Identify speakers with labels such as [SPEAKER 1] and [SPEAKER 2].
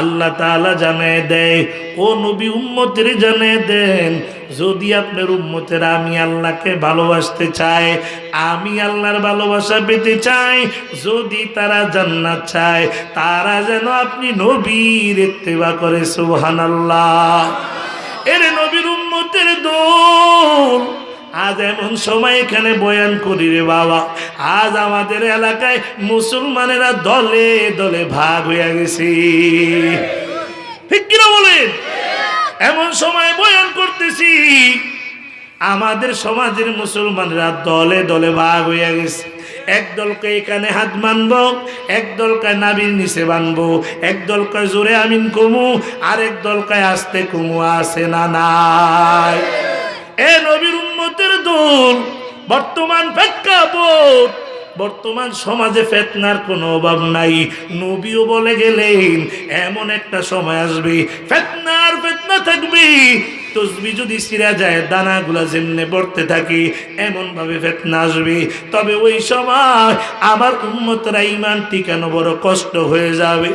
[SPEAKER 1] আল্লাহ তাআলা জানায় দেয়, ও নবী উম্মতের জানায় দেন। যদি আপনার উম্মতের আমি আল্লাহকে ভালোবাসতে চাই, আমি আল্লাহর ভালোবাসা পেতে চাই, যদি তারা জান্নাত চায়, তারা যেন আপনি নবীর ইত্তেবা করে, সুবহানাল্লাহ। এর নবীর উম্মতের দোল আজ এমন সময় এখানে বয়ান করি রে বাবা। আজ আমাদের এলাকায় মুসলমানেরা দলে দলে ভাগ হয়ে গেছি। ঠিক কিনা বলেন? এমন সময় বয়ান করতেছি, আমাদের সমাজের মুসলমানরা দলে দলে ভাগ হয়ে গেছে। এক দলকে এখানে হাত মানব এক দলকে নাবির নিচে বানবো, এক দলকে জোরে আমিন কমু আর এক দলকে আসতে কমু আসে না নাই? এ নবীর উম্মতের দোল বর্তমান প্রেক্ষাপট, বর্তমান সমাজে ফেতনার কোনো অভাব নাই। নবীও বলে গেলেন, এমন একটা সময় আসবে, ফেতনার ফেতনা থাকবে। তসবি যদি সিরা যায়, দানাগুলা যেমনে পড়তে থাকে এমন ভাবে ফেতনা আসবে। তবে ওই সময় আমার উন্মতরা ইমান টিকানো বড় কষ্ট হয়ে যাবে?